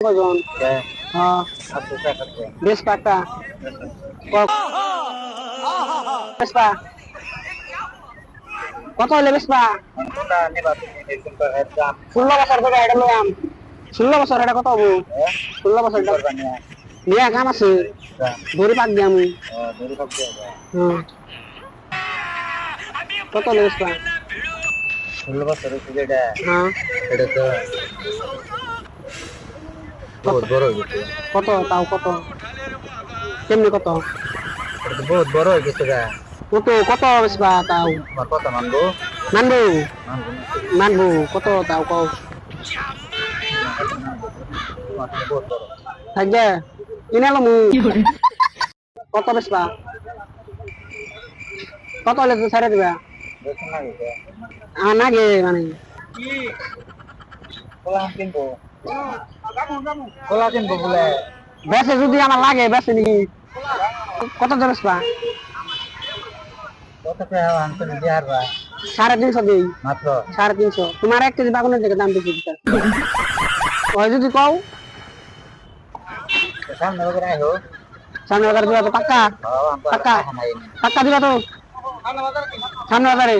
কজন? হ্যাঁ। বেশ পাক্কা বেসপা কত হলে বেসপা ষোলো বছর থেকে এটা লইয়াম ষোলো বছর এটা কত হব? ষোলো বছর নিয়ে কাম আছে। ধরে পাক দিয়ে আমি। হ্যাঁ। কত হলে বেসপা ষোলো বছর হ্যাঁ। এটা তো বহুত বড় হয়ে গেছে কত তাও কত কেমনি কত এটা তো বহুত বড় হয়ে গেছে গা কত কত বেসপা তাও আমার কথা মানবো মানবো মানবো না মানবো কত তাও কও তোমার থেকে বহুত বড় থাকবে কিনে এলো মু কত বেসপা কত হলে তো ছেড়ে দিবা দেখুন না গেছে আমার নাগে মানে কলা কিনবো কিনবো বলে বেসে যদি আমার লাগে বেসে নি কত দেবে বেসপা কত টাকা আনতে দিয়ে হারবা সাড়ে তিনশো দিই। মাত্র? সাড়ে তিনশো। তোমার এক কেজি বাগুনের থেকে দাম বেশি দিতে। ওই যদি কও? সামনে বাজারে দিবা তো পাক্কা? পাক্কা? পাক্কা দিবা তো? সামনে বাজারে